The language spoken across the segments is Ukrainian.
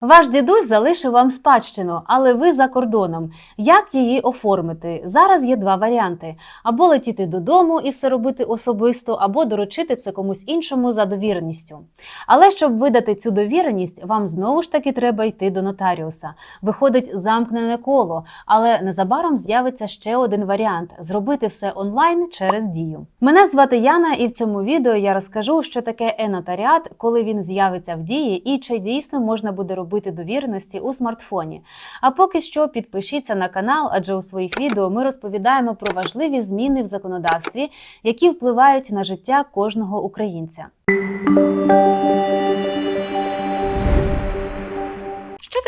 Ваш дідусь залишив вам спадщину, але ви за кордоном. Як її оформити? Зараз є два варіанти: або летіти додому і все робити особисто, або доручити це комусь іншому за довіреністю. Але щоб видати цю довіреність, вам знову ж таки треба йти до нотаріуса. Виходить замкнене коло, але незабаром з'явиться ще один варіант зробити все онлайн через дію. Мене звати Яна, і в цьому відео я розкажу, що таке е-нотаріат, коли він з'явиться в дії, і чи дійсно можна буде робити довіреності у смартфоні. А поки що підпишіться на канал, адже у своїх відео ми розповідаємо про важливі зміни в законодавстві, які впливають на життя кожного українця.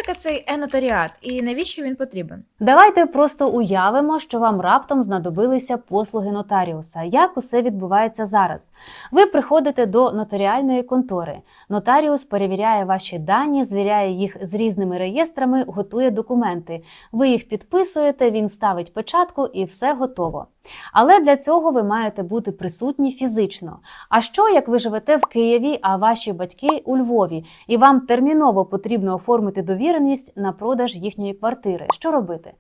Таке цей енотаріат і навіщо він потрібен? Давайте просто уявимо, що вам раптом знадобилися послуги нотаріуса. Як усе відбувається зараз? Ви приходите до нотаріальної контори. Нотаріус перевіряє ваші дані, звіряє їх з різними реєстрами, готує документи. Ви їх підписуєте, він ставить печатку і все готово. Але для цього ви маєте бути присутні фізично. А що, як ви живете в Києві, а ваші батьки у Львові, і вам терміново потрібно оформити довіреність на продаж їхньої квартири? Що робити?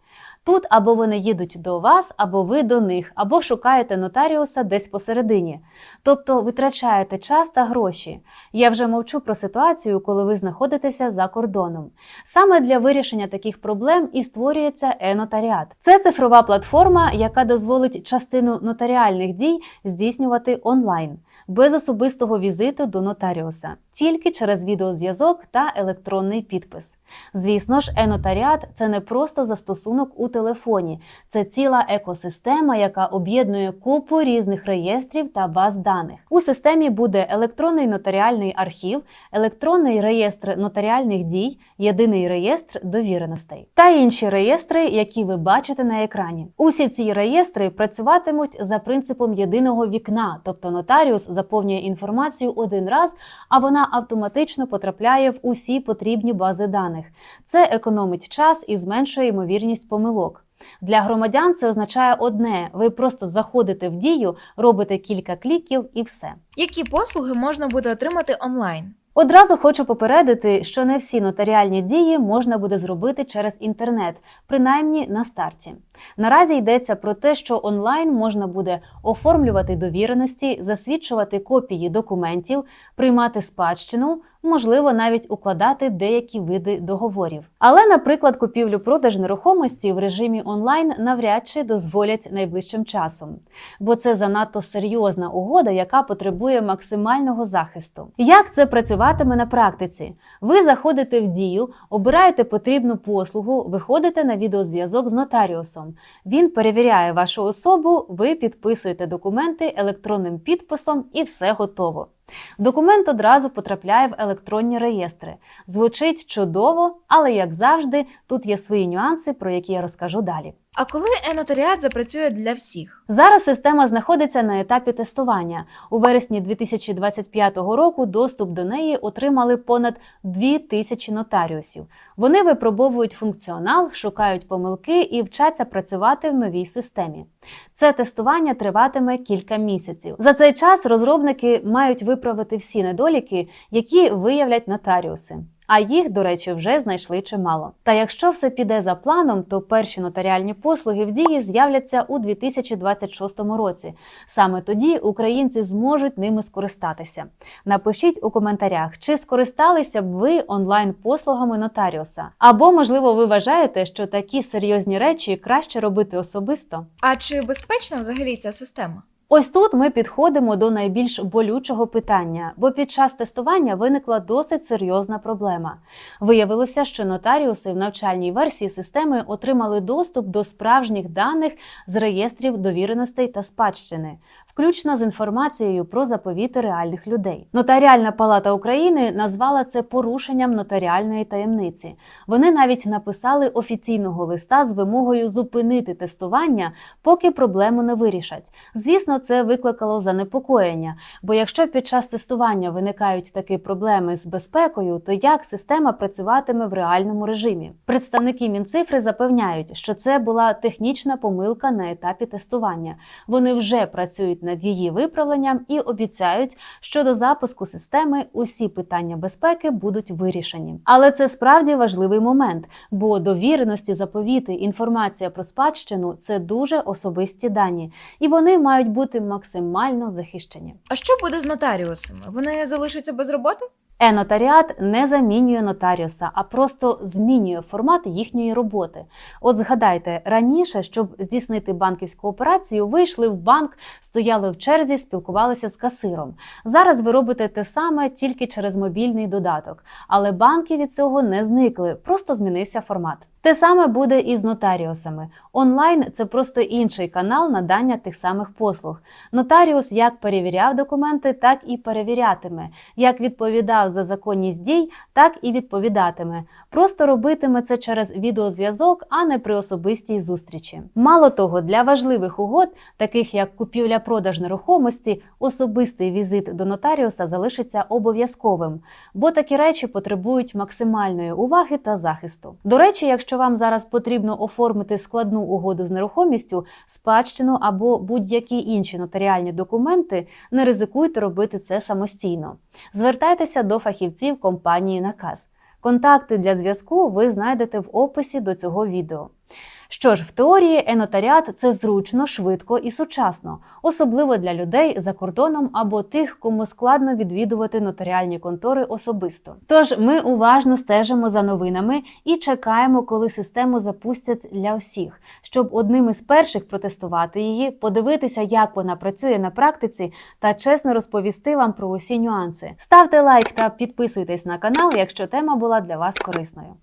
Тут або вони їдуть до вас, або ви до них, або шукаєте нотаріуса десь посередині. Тобто витрачаєте час та гроші. Я вже мовчу про ситуацію, коли ви знаходитеся за кордоном. Саме для вирішення таких проблем і створюється е-нотаріат. Це цифрова платформа, яка дозволить частину нотаріальних дій здійснювати онлайн, без особистого візиту до нотаріуса, тільки через відеозв'язок та електронний підпис. Звісно ж, е-нотаріат – це не просто застосунок у телефоні, це ціла екосистема, яка об'єднує купу різних реєстрів та баз даних. У системі буде електронний нотаріальний архів, електронний реєстр нотаріальних дій, єдиний реєстр довіреностей та інші реєстри, які ви бачите на екрані. Усі ці реєстри працюватимуть за принципом єдиного вікна, тобто нотаріус заповнює інформацію один раз, а вона автоматично потрапляє в усі потрібні бази даних. Це економить час і зменшує ймовірність помилок. Для громадян це означає одне: ви просто заходите в дію, робите кілька кліків і все. Які послуги можна буде отримати онлайн? Одразу хочу попередити, що не всі нотаріальні дії можна буде зробити через інтернет, принаймні на старті. Наразі йдеться про те, що онлайн можна буде оформлювати довіреності, засвідчувати копії документів, приймати спадщину, можливо, навіть укладати деякі види договорів. Але, наприклад, купівлю-продаж нерухомості в режимі онлайн навряд чи дозволять найближчим часом, бо це занадто серйозна угода, яка потребує максимального захисту. Як це працюватиме на практиці? Ви заходите в дію, обираєте потрібну послугу, виходите на відеозв'язок з нотаріусом. Він перевіряє вашу особу, ви підписуєте документи електронним підписом і все готово. Документ одразу потрапляє в електронні реєстри. Звучить чудово, але як завжди, тут є свої нюанси, про які я розкажу далі. А коли енотаріат запрацює для всіх? Зараз система знаходиться на етапі тестування. У вересні 2025 року доступ до неї отримали понад 2 тисячі нотаріусів. Вони випробовують функціонал, шукають помилки і вчаться працювати в новій системі. Це тестування триватиме кілька місяців. За цей час розробники мають виправити всі недоліки, які виявлять нотаріуси. А їх, до речі, вже знайшли чимало. Та якщо все піде за планом, то перші нотаріальні послуги в дії з'являться у 2026 році. Саме тоді українці зможуть ними скористатися. Напишіть у коментарях, чи скористалися б ви онлайн послугами нотаріуса, або можливо ви вважаєте, що такі серйозні речі краще робити особисто. А чи безпечна взагалі ця система? Ось тут ми підходимо до найбільш болючого питання, бо під час тестування виникла досить серйозна проблема. Виявилося, що нотаріуси в навчальній версії системи отримали доступ до справжніх даних з реєстрів довіреностей та спадщини, включно з інформацією про заповіти реальних людей. Нотаріальна палата України назвала це порушенням нотаріальної таємниці. Вони навіть написали офіційного листа з вимогою зупинити тестування, поки проблему не вирішать. Звісно, це викликало занепокоєння, бо якщо під час тестування виникають такі проблеми з безпекою, то як система працюватиме в реальному режимі? Представники Мінцифри запевняють, що це була технічна помилка на етапі тестування. Вони вже працюють працюють над її виправленням і обіцяють, що до запуску системи усі питання безпеки будуть вирішені. Але це справді важливий момент, бо довіреності заповіти, інформація про спадщину це дуже особисті дані, і вони мають бути максимально захищені. А що буде з нотаріусами? Вони залишаться без роботи? Е-нотаріат не замінює нотаріуса, а просто змінює формат їхньої роботи. От згадайте, раніше, щоб здійснити банківську операцію, ви йшли в банк, стояли в черзі, спілкувалися з касиром. Зараз ви робите те саме тільки через мобільний додаток, але банки від цього не зникли, просто змінився формат. Те саме буде і з нотаріусами. Онлайн це просто інший канал надання тих самих послуг. Нотаріус як перевіряв документи, так і перевірятиме, як відповідав за законність дій, так і відповідатиме. Просто робитиме це через відеозв'язок, а не при особистій зустрічі. Мало того, для важливих угод, таких як купівля-продаж нерухомості, особистий візит до нотаріуса залишиться обов'язковим, бо такі речі потребують максимальної уваги та захисту. До речі, якщо вам зараз потрібно оформити складну угоду з нерухомістю, спадщину або будь-які інші нотаріальні документи, не ризикуйте робити це самостійно. Звертайтеся до фахівців компанії Наказ. Контакти для зв'язку ви знайдете в описі до цього відео. Що ж, в теорії енотаріат це зручно, швидко і сучасно, особливо для людей за кордоном або тих, кому складно відвідувати нотаріальні контори особисто. Тож ми уважно стежимо за новинами і чекаємо, коли систему запустять для всіх, щоб одним із перших протестувати її, подивитися, як вона працює на практиці, та чесно розповісти вам про усі нюанси. Ставте лайк та підписуйтесь на канал, якщо тема була для вас корисною.